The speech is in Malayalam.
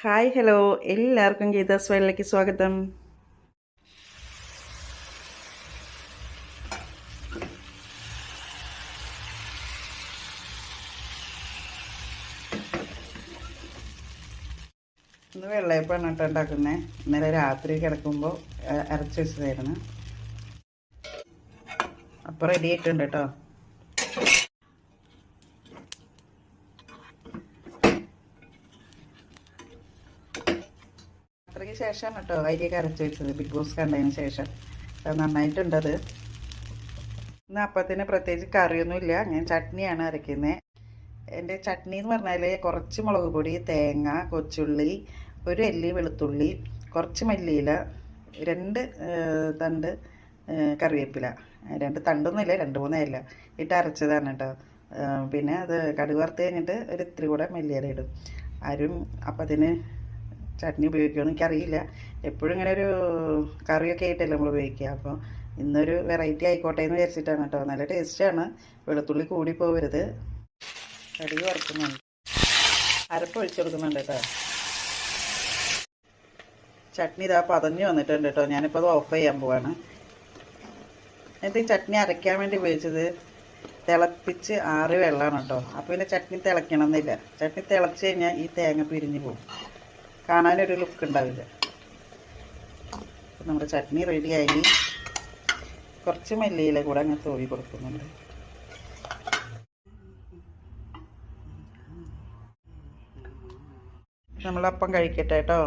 Hi hello. എല്ലാവർക്കും ഗീതാസ് വയലിലേക്ക് സ്വാഗതം. ഇന്ന് വെള്ളയപ്പാണ് കേട്ടോ ഉണ്ടാക്കുന്നത് ഇന്നലെ രാത്രി കിടക്കുമ്പോൾ അരച്ച് വെച്ചതായിരുന്നു. അപ്പോൾ റെഡി ആയിട്ടുണ്ട് കേട്ടോ. അത്രയ്ക്ക് ശേഷം കേട്ടോ അരിയൊക്കെ അരച്ച് വെച്ചത്. ബിഗ് ബോസ് കണ്ടതിന് ശേഷം. നന്നായിട്ടുണ്ടത്. ഇന്ന് അപ്പത്തിന് പ്രത്യേകിച്ച് കറിയൊന്നുമില്ല. ഞാൻ ചട്നിയാണ് അരയ്ക്കുന്നത് എന്റെ ചട്നി എന്ന് പറഞ്ഞാൽ കുറച്ച് മുളക് പൊടി തേങ്ങ കൊച്ചുള്ളി ഒരു എല്ലി വെളുത്തുള്ളി കുറച്ച് മല്ലിയില രണ്ട് തണ്ട് കറിവേപ്പില. രണ്ട് തണ്ടൊന്നുമില്ല രണ്ട് മൂന്നേ ഇല്ല ഇട്ട് അരച്ചതാണ് കേട്ടോ. പിന്നെ അത് കടുക് കഴിഞ്ഞിട്ട് ഒരു ഇത്തിരി കൂടെ മല്ലിയില ഇടും. ആരും അപ്പത്തിന് ചട്നി ഉപയോഗിക്കുമെന്ന് എനിക്കറിയില്ല. എപ്പോഴും ഇങ്ങനെ ഒരു കറിയൊക്കെ ആയിട്ടല്ലേ നമ്മൾ ഉപയോഗിക്കുക. അപ്പോൾ ഇന്നൊരു വെറൈറ്റി ആയിക്കോട്ടെ എന്ന് വിചാരിച്ചിട്ടാണ് കേട്ടോ. നല്ല ടേസ്റ്റാണ് വെളുത്തുള്ളി കൂടി പോകരുത് കടുക് വറുക്കുന്നുണ്ട്. അരപ്പ് ഒഴിച്ചു കൊടുക്കുന്നുണ്ട് കേട്ടോ. ചട്നി ഇതാ പതഞ്ഞു വന്നിട്ടുണ്ട് കേട്ടോ. ഞാനിപ്പോൾ അത് ഓഫ് ചെയ്യാൻ പോവാണ്. എന്നിട്ട് ചട്നി അരയ്ക്കാൻ വേണ്ടി ഉപയോഗിച്ചത്? തിളപ്പിച്ച് ആറ് വെള്ളമാണ് കേട്ടോ. അപ്പോൾ പിന്നെ ചട്നി തിളയ്ക്കണം എന്നില്ല ചട്നി തിളച്ച് കഴിഞ്ഞാൽ ഈ തേങ്ങ പിരിഞ്ഞ് പോകും. കാണാനൊരു ലുക്ക് ഉണ്ടാവില്ല. നമ്മുടെ ചട്നി റെഡിയായി കുറച്ച് മല്ലിയില കൂടെ അങ്ങ് തോവി കൊടുക്കുന്നുണ്ട്. നമ്മളപ്പം കഴിക്കട്ടെ കേട്ടോ.